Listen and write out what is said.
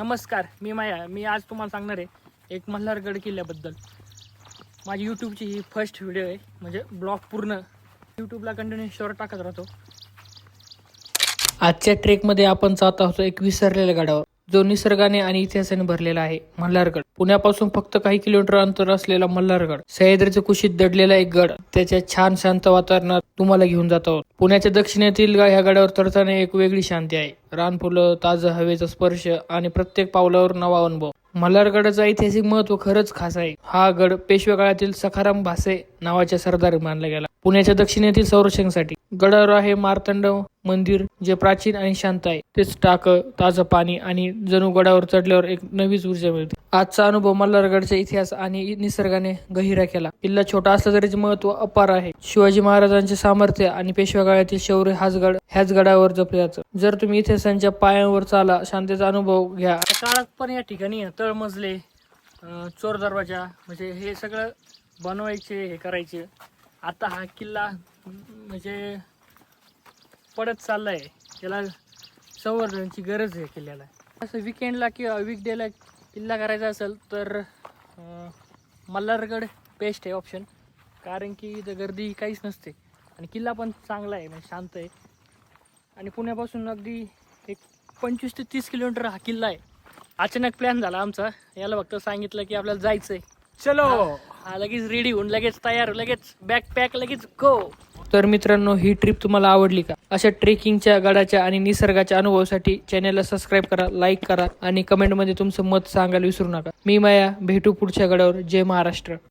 नमस्कार मी माया मी आज तुम्हाला सांगणार आहे एक मल्हारगड किल्ल्याबद्दल. माझी यूट्यूबची ही फर्स्ट व्हिडिओ आहे म्हणजे ब्लॉग पूर्ण. यूट्यूबला कंटिन्यू शॉर्ट टाकत राहतो. आजच्या ट्रेकमध्ये आपण जात आहोत एक विसरलेल्या गडावर. जो निसर्गाने आणि इतिहासाने भरलेला आहे मल्हारगड. पुण्यापासून फक्त काही किलोमीटर अंतर असलेला मल्हारगड सह्याद्रीच्या कुशीत दडलेला एक गड त्याच्या छान शांत वातावरणात तुम्हाला घेऊन जात आहोत. पुण्याच्या दक्षिणेतील ह्या गडावर तरताना एक वेगळी शांती आहे. रानफुलं ताजं हवेचा स्पर्श आणि प्रत्येक पावलावर नवा अनुभव. मल्हारगडाचं ऐतिहासिक महत्त्व खरंच खास आहे. हा गड पेशवे काळातील सखाराम भासे नावाच्या सरदार मानला गेला. पुण्याच्या दक्षिणेतील संरक्षणासाठी. गडावर आहे मार्तंड मंदिर जे प्राचीन आणि शांत आहे. तेच टाक ताजं पाणी आणि जणू गडावर चढल्यावर एक नवीच ऊर्जा मिळते. आजचा अनुभव मल्हारगडचा इतिहास आणि निसर्गाने गहिरा केला. किल्ला छोटा असला तरी महत्त्व अपार आहे. शिवाजी महाराजांचे सामर्थ्य आणि पेशव्या काळातील शौर्य हाच गड ह्याच गडावर जपले जातं. जर तुम्ही इतिहासांच्या पायांवर चाला शांतीचा अनुभव घ्या. काळात पण या ठिकाणी तळमजले चोर दरवाजा म्हणजे हे सगळं बनवायचे हे करायचे. आता हा किल्ला म्हणजे पडत चाललाय. त्याला संवर्धनाची गरज आहे किल्ल्याला. असं विकेंडला किंवा वीकडेला किल्ला करायचा असेल तर मल्हारगड बेस्ट आहे ऑप्शन कारण की इथं गर्दी काहीच नसते. आणि किल्ला पण चांगला आहे म्हणजे शांत आहे. आणि पुण्यापासून अगदी एक पंचवीस ते तीस किलोमीटर हा किल्ला आहे. अचानक प्लॅन झाला आमचा. याला फक्त सांगितलं की आपल्याला जायचं आहे चलो. हा लगेच रेडी होऊन लगेच तयार लगेच बॅग पॅक लगेच गो तर मित्रांनो ही ट्रिप तुम्हाला आवडली का? अशा ट्रेकिंगच्या गडाच्या आणि निसर्गाच्या अनुभवासाठी चॅनलला सबस्क्राईब करा लाईक करा आणि कमेंटमध्ये तुमचं मत सांगायला विसरू नका. मी माया भेटू पुढच्या गडावर. जय महाराष्ट्र.